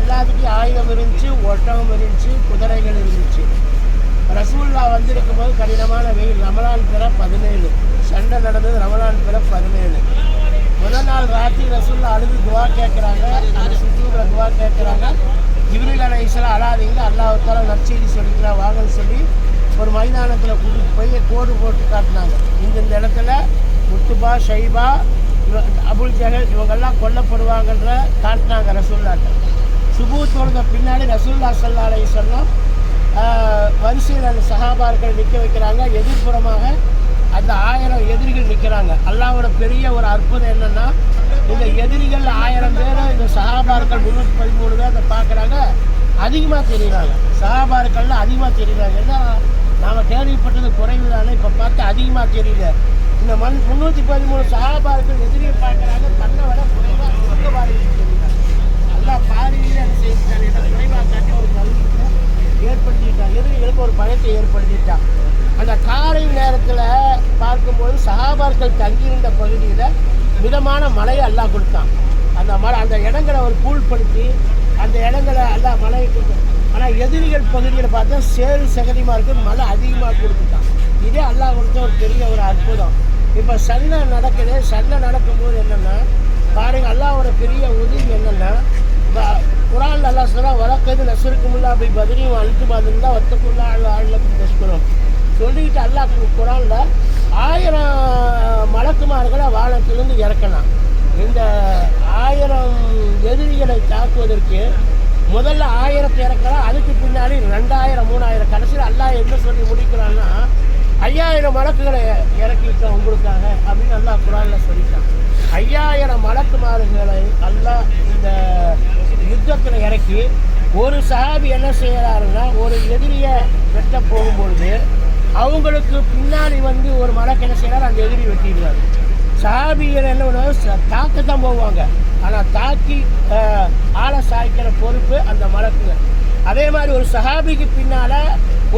எல்லாத்துக்கும் ஆயுதம் இருந்துச்சு ஒட்டகம் இருந்துச்சு குதிரைகள் இருந்துச்சு. ரசூல்லா வந்திருக்கும் போது கடினமான வெயில். ரமலான் பிற பதினேழு. சண்டை நடந்தது ரமலான் பிற பதினேழு. முதல் நாள் ராத்திரி ரசூல்லா அழுது துவா கேட்குறாங்க. அந்த சுற்றுல துவா கேட்குறாங்க. ஜிப்ரில் அலை இஸ்லாம் அழாதீங்க. அல்லாஹால நற்செய்தி சொல்லிக்கலாம் வாங்கன்னு சொல்லி ஒரு மைதானத்தில் கூட்டிட்டு போய் கோடு போட்டு காட்டினாங்க. இந்த இடத்துல முத்துபா ஷைபா அபுல் ஜஹல் இவங்கெல்லாம் கொல்லப்படுவாங்கன்ற காட்டினாங்க ரசூல்லாட்ட. சுபு தொழுத பின்னாடி ரசூல்லா சல்லா அலை சொன்னோம் வரிசையில் அந்த சகாபார்கள் நிற்க வைக்கிறாங்க. எதிர்ப்புறமாக அந்த ஆயிரம் எதிரிகள் நிற்கிறாங்க அல்லாவோட பெரிய ஒரு அற்புதம் என்னன்னா இந்த எதிரிகள் ஆயிரம் பேர் இந்த சகாபார்கள் முன்னூற்றி பதிமூணு பேர் அதை பார்க்குறாங்க. அதிகமாக தெரியுறாங்க. சஹாபார்கள்ல அதிகமாக தெரியுறாங்க. ஏன்னா நாம் கேள்விப்பட்டது குறைவு தானே இப்போ பார்த்து அதிகமாக தெரியல இந்த மண் முந்நூற்றி பதிமூணு சகாபார்கள் எதிரியை பார்க்க மக்கள் தங்கியிருந்த பகுதியில் மிதமான மழையை அல்லாஹ் கொடுத்தான். அந்த மழை அந்த இடங்களை அவர் கூழ்படுத்தி அந்த இடங்களை எல்லாம் மழையை கொடுத்தான் ஆனால் எதிரிகள் பகுதியில் பார்த்தா சேறு சகதியமாக இருக்குது மழை அதிகமாக கொடுத்துட்டான். இதே அல்லாஹ் கொடுத்த ஒரு பெரிய ஒரு அற்புதம். இப்போ சண்டை நடக்குது. சண்டை நடக்கும்போது என்னென்னா பாருங்கள் அல்லாவோட பெரிய உதவி என்னென்னா வ- குரான் நல்லா சொன்னால் வழக்கது நசுருக்குமுல்லா அப்படி பதிலையும் அழுத்து மாதிரி தான் ஒத்தக்குள்ளா அல்ல ஆளுக்கு பேசுகிறோம் சொல்லிக்கிட்டு அல்லாஹ் குரானில் ஆயிரம் மலக்குமார்களை வானத்திலிருந்து இறக்கலாம். இந்த ஆயிரம் எதிரிகளை தாக்குவதற்கு முதல்ல ஆயிரத்தை இறக்கலாம் அதுக்கு பின்னாடி ரெண்டாயிரம் மூணாயிரம் கடைசியில் அல்லா என்ன சொல்லி முடிக்கிறான்னா ஐயாயிரம் மலக்குகளை இறக்கிட்டோம் உங்களுக்காக அப்படின்னு அல்லா குரானில் சொல்லிட்டான். ஐயாயிரம் மலக்குமார்களை அல்லா இந்த யுத்தத்தில் இறக்கி ஒரு சஹாபி என்ன செய்கிறாருன்னா ஒரு எதிரியை வெட்ட போகும்பொழுது அவங்களுக்கு பின்னாடி வந்து ஒரு மலக்கு என்ன அந்த எதிரி வெட்டிடுவார் சாபியில் என்ன பண்ணுவாங்க? தான் போவாங்க. ஆனால் தாக்கி ஆளை சாய்க்கிற பொறுப்பு அந்த மலக்குங்க அதே மாதிரி ஒரு சஹாபிக்கு பின்னால்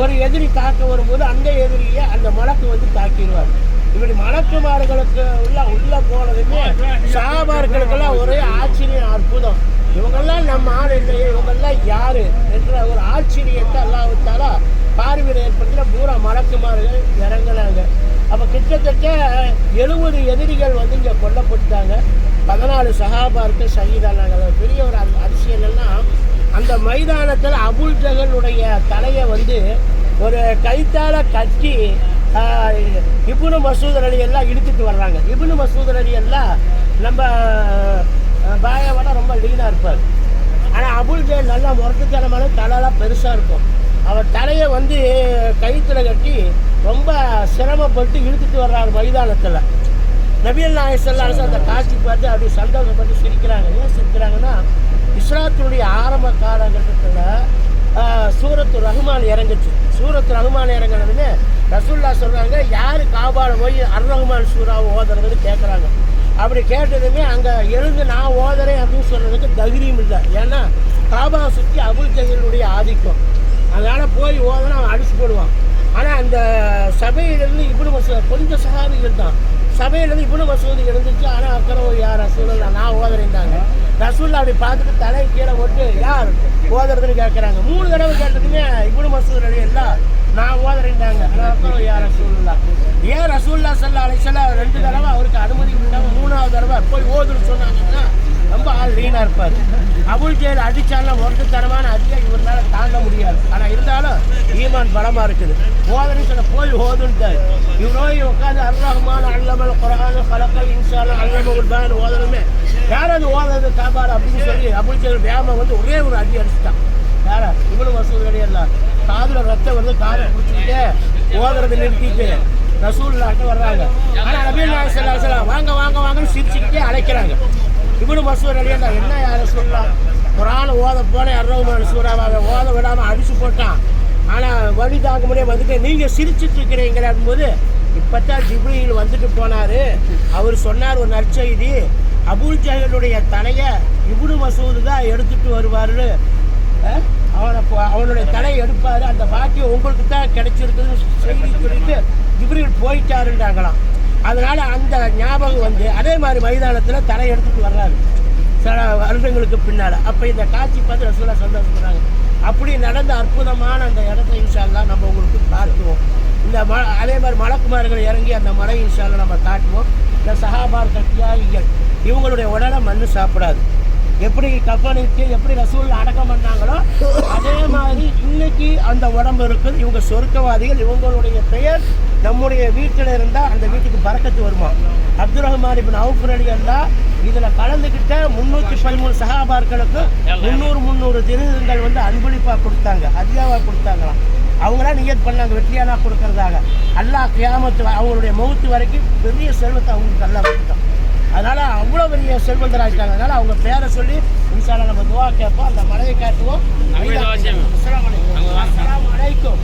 ஒரு எதிரி தாக்க வரும்போது அந்த எதிரியை அந்த மலக்கு வந்து தாக்கிடுவார். இப்படி மலக்குமார்களுக்கு உள்ள உள்ள போனதுமே சஹாபார்களுக்கெல்லாம் ஒரே ஆச்சரியம் அற்புதம். இவங்கெல்லாம் நம்ம ஆள் இல்லையே இவங்கெல்லாம் யாரு? என்ற ஒரு ஆச்சரியத்தை எல்லாம் பார்வையில் ஏற்படுத்தின பூரா மலக்குமார்கள் இறங்குனாங்க அப்போ கிட்டத்தட்ட எழுபது எதிரிகள் வந்து இங்கே கொல்லப்பட்டாங்க பதினாலு சஹாபார்கள் சகிதானாங்க. அது பெரிய ஒரு அதி- அதிசயம் அந்த மைதானத்தில் அபுல் ஜகனுடைய தலையை வந்து ஒரு கைத்தால கட்டி இபுனு மசூத் அலி எல்லாம் இழுத்துட்டு வர்றாங்க. இபுனு மசூத் அலி எல்லாம் நம்ம பாயாவோட ரொம்ப லீனாக இருப்பார். ஆனால் அபுல் ஜெயல் நல்லா முரட்டுத்தனமான தலைலாம் பெருசாக இருக்கும். அவர் தலையை வந்து கயிற்றுல கட்டி ரொம்ப சிரமப்பட்டு இழுத்துட்டு வர்றாரு மைதானத்தில். நபியல் நாயசல்லாஸ் அந்த காட்சி பார்த்து அப்படி சந்தோஷப்பட்டு சிரிக்கிறாங்க. ஏன் சிரிக்கிறாங்கன்னா இஸ்லாத்தினுடைய ஆரம்ப காலகட்டத்தில் சூரத்து ரஹ்மான் இறங்குச்சு. சூரத்து ரஹ்மான் இறங்குனதுன்னு ரசூல்லா சொல்கிறாங்க யார் காபால போய் அர் ரஹ்மான் சூறாவை ஓதுறதுன்னு கேட்குறாங்க அப்படி கேட்டதுமே அங்கே எழுந்து நான் ஓதுறேன் அப்படின்னு சொல்கிறதுக்கு தகிரியும் இல்லை. ஏன்னா காபா சுற்றி அபுல் ஜஹீலுடைய ஆதிக்கம். அதனால் போய் ஓதனா அவன் அடிச்சு போடுவான். ஆனால் அந்த சபையிலேருந்து இவ்வளோ மசூ கொஞ்சம் சகாதிகள் தான். சபையிலேருந்து இவ்வளோ மசூதி இருந்துச்சு. ஆனால் அக்கறம் யார்? ரசூல்லா நான் ஓதுறேன்டாங்க. ரசூல்லா அப்படி பார்த்துட்டு தலை கீழே போட்டு யார் ஓதுறதுன்னு கேட்குறாங்க மூணு தடவை கேட்டதுமே இவ்வளோ மசூதி அலி எல்லாம் நான் ஓதுறேன்டாங்க. ஆனால் அக்கறை யார்? ரசூல்லா ஏன் ரசூல்லா சல்லா அலிசல்லா ரெண்டு தடவை அவருக்கு அனுமதி இல்லாமல் மூணாவது தடவை போய் ஓதுன்னு சொன்னாங்க? க்ளீனாக இருப்பார். அபுல் ஜெயல் அடிச்சாலும் முரட்டுத்தனமான அதிகம் இவரால் தாண்ட முடியாது. ஆனால் இருந்தாலும் ஈமான் பலமாக இருக்குது. போதனை சொல்ல போய் ஓதுன்ட்டார். இவரோ உட்காந்து அர் அல்லமல் குரான் கலக்கல் இன்சாலம் அல்லமல் தான் ஓதணுமே. யாராவது ஓதுறது? காப்பாடு அப்படின்னு சொல்லி அபுல் ஜெயல் வேம வந்து ஒரே ஒரு அடி அடிச்சிட்டான். யாரா இவ்வளவு வசூல் கிடையாது. காதில் ரத்தம் வந்து காதை பிடிச்சிக்கிட்டே ஓதுறதை நிறுத்திட்டு ரசூல்லாட்ட வர்றாங்க. ஆனால் நபீல் நாயகம் வாங்க வாங்க வாங்கன்னு சிரிச்சுக்கிட்டே அழைக்கிறாங்க. இவனு மசூர் அலியா என்ன யார சொல்லலாம் குரான் ஓத போனேன் அர்ரவுமான சூறாவை ஓத விடாமல் அடிச்சு போட்டான். ஆனால் வழி தாக்க முடியாம வந்துட்டு நீங்கள் சிரிச்சிட்டு இருக்கிறீங்கிற போது இப்போத்தான் ஜிப்ரியில் வந்துட்டு போனார். அவர் சொன்னார் ஒரு நற்செய்தி. அபுல் ஜஹலுடைய தலையை இபுனு மசூது தான் எடுத்துட்டு வருவார்னு அவனை அவனுடைய தலையை எடுப்பார். அந்த பாக்கியம் உங்களுக்கு தான் கிடைச்சிருக்குதுன்னு செய்தி சொல்லிட்டு ஜிப்ரியில் போயிட்டாருன்றாங்களாம். அதனால் அந்த ஞாபகம் வந்து அதே மாதிரி மைதானத்தில் தலை எடுத்துட்டு வர்றாரு. சில வருடங்களுக்கு பின்னால். அப்போ இந்த காட்சி பார்த்து ரசூலா சந்தோஷப்படுறாங்க. அப்படி நடந்த அற்புதமான அந்த இடத்த இன்ஷால்லாம் நம்ம உங்களுக்கு பார்க்குவோம் இந்த ம அதே மாதிரி மலக்குமார்கள் இறங்கி அந்த மலை இன்ஷால்லா நம்ம காட்டுவோம். இந்த சஹாபார் கட்டியாயிகள் இவங்களுடைய உடலை மண்ணு சாப்பிடாது. எப்படி கஃபனுக்கு எப்படி ரசூல் அடக்கம் பண்ணாங்களோ அந்த உடம்பு இருக்குது. இவங்க சொர்க்கவாதிகள் இவங்களுடைய பெயர் நம்முடைய வீட்டில் இருந்தால் அந்த வீட்டுக்கு பறக்கத்து வருமா? அப்துல் ரஹ்மான் இப்போ அவுஃப் தான் அல்லா இதில் கலந்துக்கிட்ட முந்நூற்றி பதிமூணு சகாபார்களுக்கு முந்நூறு முந்நூறு திருதங்கள் வந்து அன்பளிப்பாக கொடுத்தாங்க. அதிகாவாக கொடுத்தாங்களாம். அவங்களாம் நியத் பண்ணாங்க வெற்றியானா கொடுக்கறதாக. அல்லாஹ் கியாமத்து அவங்களுடைய முகத்து வரைக்கும் பெரிய செல்வத்தை அவங்களுக்கு நல்லா கொடுத்தாங்க அதனால் அவ்வளோ பெரிய செல்வந்தராகிட்டாங்க அதனால் அவங்க பேரை சொல்லி இன்ஷால்லா நம்ம துவா கேட்போம். அந்த மலையை காட்டுவோம். அலைக்கும்.